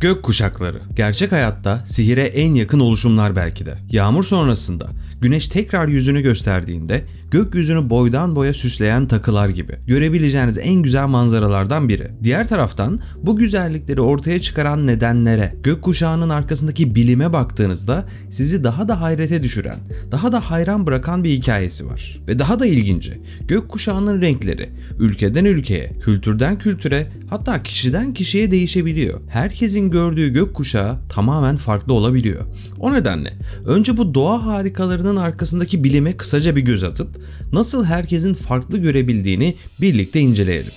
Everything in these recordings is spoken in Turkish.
Gök kuşakları. Gerçek hayatta sihire en yakın oluşumlar belki de. Yağmur sonrasında güneş tekrar yüzünü gösterdiğinde gökyüzünü boydan boya süsleyen takılar gibi. Görebileceğiniz en güzel manzaralardan biri. Diğer taraftan bu güzellikleri ortaya çıkaran nedenlere, gökkuşağının arkasındaki bilime baktığınızda sizi daha da hayrete düşüren, daha da hayran bırakan bir hikayesi var. Ve daha da ilginci, gökkuşağının renkleri ülkeden ülkeye, kültürden kültüre, hatta kişiden kişiye değişebiliyor. Herkesin gördüğü gökkuşağı tamamen farklı olabiliyor. O nedenle önce bu doğa harikalarının arkasındaki bilime kısaca bir göz atıp nasıl herkesin farklı görebildiğini birlikte inceleyelim.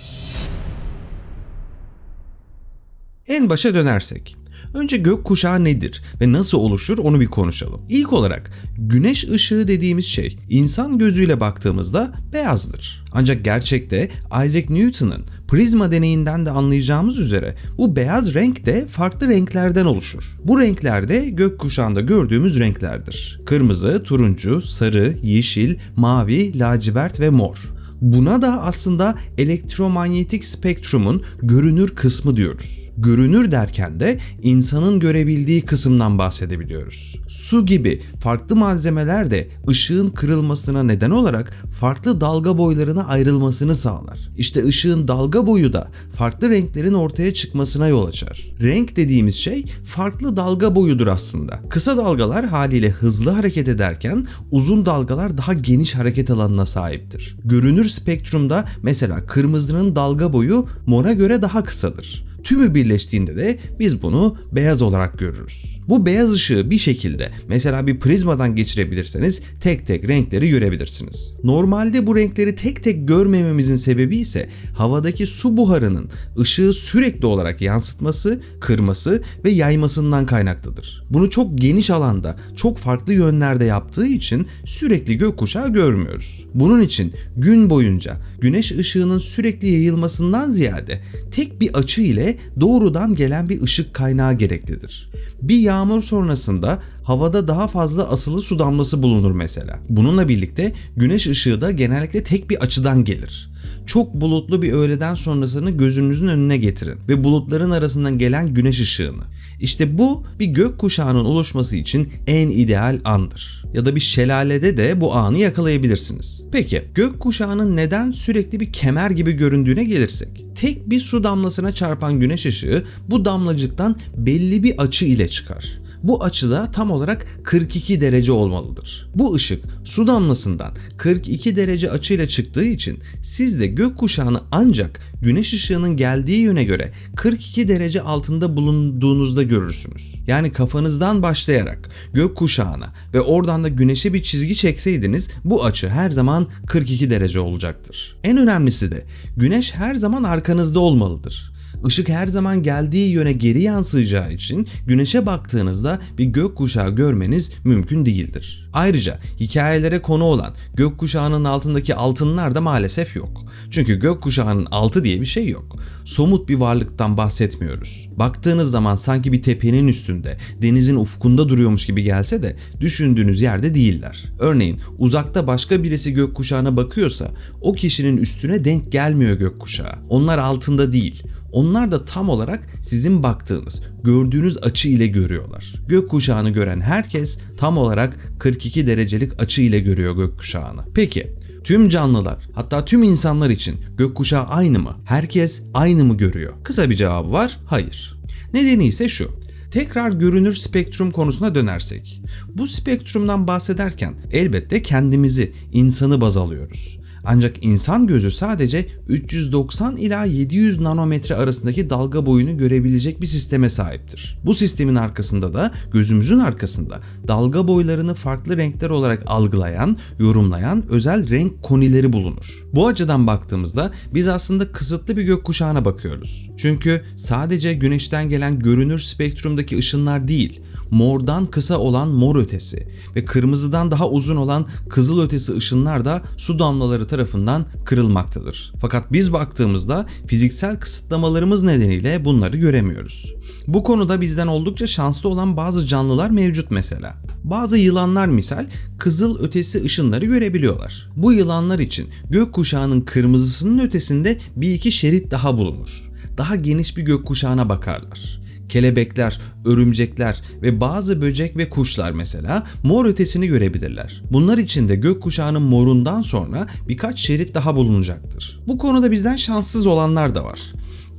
En başa dönersek, Önce gökkuşağı nedir ve nasıl oluşur onu bir konuşalım. İlk olarak güneş ışığı dediğimiz şey insan gözüyle baktığımızda beyazdır. Ancak gerçekte Isaac Newton'ın prizma deneyinden de anlayacağımız üzere bu beyaz renk de farklı renklerden oluşur. Bu renkler de gökkuşağında gördüğümüz renklerdir. Kırmızı, turuncu, sarı, yeşil, mavi, lacivert ve mor. Buna da aslında elektromanyetik spektrumun görünür kısmı diyoruz. Görünür derken de insanın görebildiği kısımdan bahsedebiliyoruz. Su gibi farklı malzemeler de ışığın kırılmasına neden olarak farklı dalga boylarına ayrılmasını sağlar. İşte ışığın dalga boyu da farklı renklerin ortaya çıkmasına yol açar. Renk dediğimiz şey farklı dalga boyudur aslında. Kısa dalgalar haliyle hızlı hareket ederken uzun dalgalar daha geniş hareket alanına sahiptir. Görünür spektrumda mesela kırmızının dalga boyu mora göre daha kısadır. Tümü birleştiğinde de biz bunu beyaz olarak görürüz. Bu beyaz ışığı bir şekilde mesela bir prizmadan geçirebilirseniz tek tek renkleri görebilirsiniz. Normalde bu renkleri tek tek görmememizin sebebi ise havadaki su buharının ışığı sürekli olarak yansıtması, kırması ve yaymasından kaynaklıdır. Bunu çok geniş alanda, çok farklı yönlerde yaptığı için sürekli gökkuşağı görmüyoruz. Bunun için gün boyunca güneş ışığının sürekli yayılmasından ziyade tek bir açı ile doğrudan gelen bir ışık kaynağı gereklidir. Bir yağmur sonrasında havada daha fazla asılı su damlası bulunur mesela. Bununla birlikte güneş ışığı da genellikle tek bir açıdan gelir çok bulutlu bir öğleden sonrasını gözünüzün önüne getirin ve bulutların arasından gelen güneş ışığını. İşte bu bir gök kuşağının oluşması için en ideal andır. Ya da bir şelalede de bu anı yakalayabilirsiniz. Peki gök kuşağının neden sürekli bir kemer gibi göründüğüne gelirsek. Tek bir su damlasına çarpan güneş ışığı bu damlacıktan belli bir açı ile çıkar. Bu açıda tam olarak 42 derece olmalıdır. Bu ışık su damlasından 42 derece açıyla çıktığı için siz de gökkuşağını ancak güneş ışığının geldiği yöne göre 42 derece altında bulunduğunuzda görürsünüz. Yani kafanızdan başlayarak gökkuşağına ve oradan da güneşe bir çizgi çekseydiniz bu açı her zaman 42 derece olacaktır. En önemlisi de güneş her zaman arkanızda olmalıdır. Işık her zaman geldiği yöne geri yansıyacağı için güneşe baktığınızda bir gökkuşağı görmeniz mümkün değildir. Ayrıca hikayelere konu olan gökkuşağının altındaki altınlar da maalesef yok. Çünkü gökkuşağının altı diye bir şey yok. Somut bir varlıktan bahsetmiyoruz. Baktığınız zaman sanki bir tepenin üstünde, denizin ufkunda duruyormuş gibi gelse de düşündüğünüz yerde değiller. Örneğin uzakta başka birisi gökkuşağına bakıyorsa o kişinin üstüne denk gelmiyor gökkuşağı. Onlar altında değil. Onlar da tam olarak sizin baktığınız, gördüğünüz açı ile görüyorlar. Gökkuşağını gören herkes tam olarak 42 derecelik açı ile görüyor gökkuşağını. Peki Tüm canlılar hatta tüm insanlar için gökkuşağı aynı mı? Herkes aynı mı görüyor? Kısa bir cevabı var. Hayır. Nedeni ise şu. Tekrar görünür spektrum konusuna dönersek. Bu spektrumdan bahsederken elbette kendimizi, insanı baz alıyoruz. Ancak insan gözü sadece 390 ila 700 nanometre arasındaki dalga boyunu görebilecek bir sisteme sahiptir. Bu sistemin arkasında da gözümüzün arkasında dalga boylarını farklı renkler olarak algılayan, yorumlayan özel renk konileri bulunur. Bu açıdan baktığımızda biz aslında kısıtlı bir gökkuşağına bakıyoruz. Çünkü sadece güneşten gelen görünür spektrumdaki ışınlar değil, mordan kısa olan mor ötesi ve kırmızıdan daha uzun olan kızıl ötesi ışınlar da su damlaları tarafından kırılmaktadır. Fakat biz baktığımızda fiziksel kısıtlamalarımız nedeniyle bunları göremiyoruz. Bu konuda bizden oldukça şanslı olan bazı canlılar mevcut mesela. Bazı yılanlar misal kızıl ötesi ışınları görebiliyorlar. Bu yılanlar için gökkuşağının kırmızısının ötesinde bir iki şerit daha bulunur. Daha geniş bir gökkuşağına bakarlar Kelebekler, örümcekler ve bazı böcek ve kuşlar mesela mor ötesini görebilirler. Bunlar için de gökkuşağının morundan sonra birkaç şerit daha bulunacaktır. Bu konuda bizden şanssız olanlar da var.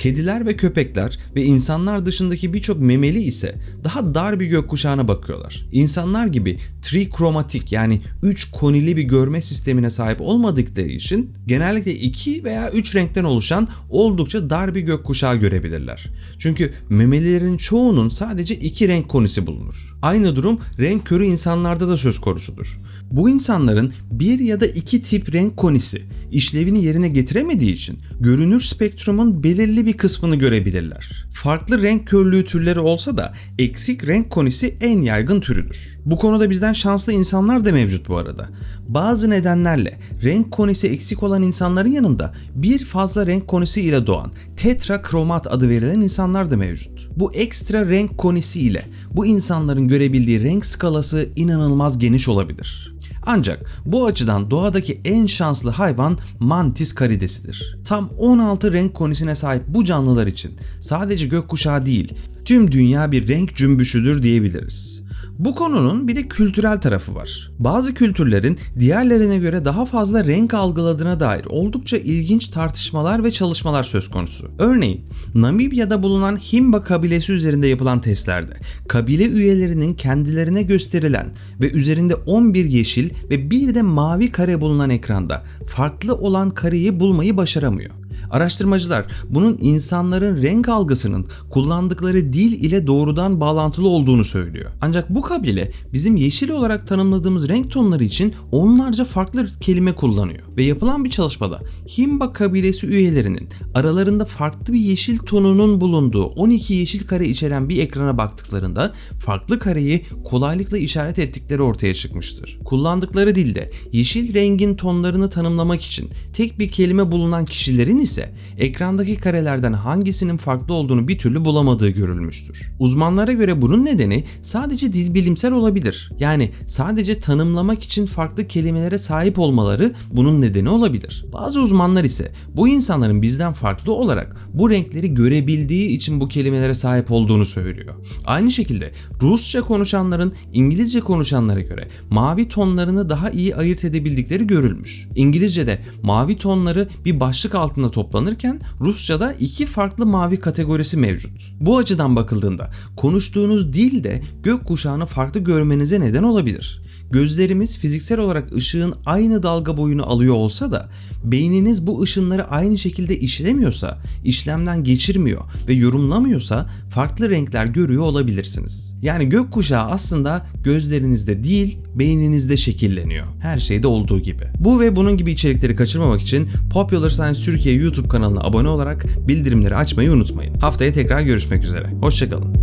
Kediler ve köpekler ve insanlar dışındaki birçok memeli ise daha dar bir gökkuşağına bakıyorlar. İnsanlar gibi trikromatik yani 3 konili bir görme sistemine sahip olmadıkları için genellikle 2 veya 3 renkten oluşan oldukça dar bir gökkuşağı görebilirler. Çünkü memelilerin çoğunun sadece 2 renk konisi bulunur. Aynı durum renk körü insanlarda da söz konusudur. Bu insanların bir ya da iki tip renk konisi işlevini yerine getiremediği için görünür spektrumun belirli bir kısmını görebilirler. Farklı renk körlüğü türleri olsa da eksik renk konisi en yaygın türüdür. Bu konuda bizden şanslı insanlar da mevcut bu arada. Bazı nedenlerle renk konisi eksik olan insanların yanında bir fazla renk konisi ile doğan tetrakromat adı verilen insanlar da mevcut. Bu ekstra renk konisi ile bu insanların görebildiği renk skalası inanılmaz geniş olabilir. Ancak bu açıdan doğadaki en şanslı hayvan mantis karidesidir. Tam 16 renk konisine sahip bu canlılar için sadece gökkuşağı değil, tüm dünya bir renk cümbüşüdür diyebiliriz. Bu konunun bir de kültürel tarafı var. Bazı kültürlerin diğerlerine göre daha fazla renk algıladığına dair oldukça ilginç tartışmalar ve çalışmalar söz konusu. Örneğin Namibya'da bulunan Himba kabilesi üzerinde yapılan testlerde kabile üyelerinin kendilerine gösterilen ve üzerinde 11 yeşil ve bir de mavi kare bulunan ekranda farklı olan kareyi bulmayı başaramıyor. Araştırmacılar bunun insanların renk algısının kullandıkları dil ile doğrudan bağlantılı olduğunu söylüyor. Ancak bu kabile bizim yeşil olarak tanımladığımız renk tonları için onlarca farklı kelime kullanıyor. Ve yapılan bir çalışmada Himba kabilesi üyelerinin aralarında farklı bir yeşil tonunun bulunduğu 12 yeşil kare içeren bir ekrana baktıklarında farklı kareyi kolaylıkla işaret ettikleri ortaya çıkmıştır. Kullandıkları dilde yeşil rengin tonlarını tanımlamak için tek bir kelime bulunan kişilerin ise ekrandaki karelerden hangisinin farklı olduğunu bir türlü bulamadığı görülmüştür. Uzmanlara göre bunun nedeni sadece dil bilimsel olabilir. Yani sadece tanımlamak için farklı kelimelere sahip olmaları bunun nedeni olabilir. Bazı uzmanlar ise bu insanların bizden farklı olarak bu renkleri görebildiği için bu kelimelere sahip olduğunu söylüyor. Aynı şekilde Rusça konuşanların İngilizce konuşanlara göre mavi tonlarını daha iyi ayırt edebildikleri görülmüş. İngilizce'de mavi tonları bir başlık altında toplanırken Rusça'da iki farklı mavi kategorisi mevcut. Bu açıdan bakıldığında konuştuğunuz dil de gökkuşağını farklı görmenize neden olabilir. Gözlerimiz fiziksel olarak ışığın aynı dalga boyunu alıyor olsa da beyniniz bu ışınları aynı şekilde işlemiyorsa, işlemden geçirmiyor ve yorumlamıyorsa farklı renkler görüyor olabilirsiniz. Yani gökkuşağı aslında gözlerinizde değil, beyninizde şekilleniyor. Her şeyde olduğu gibi. Bu ve bunun gibi içerikleri kaçırmamak için Popular Science Türkiye YouTube kanalına abone olarak bildirimleri açmayı unutmayın. Haftaya tekrar görüşmek üzere. Hoşçakalın.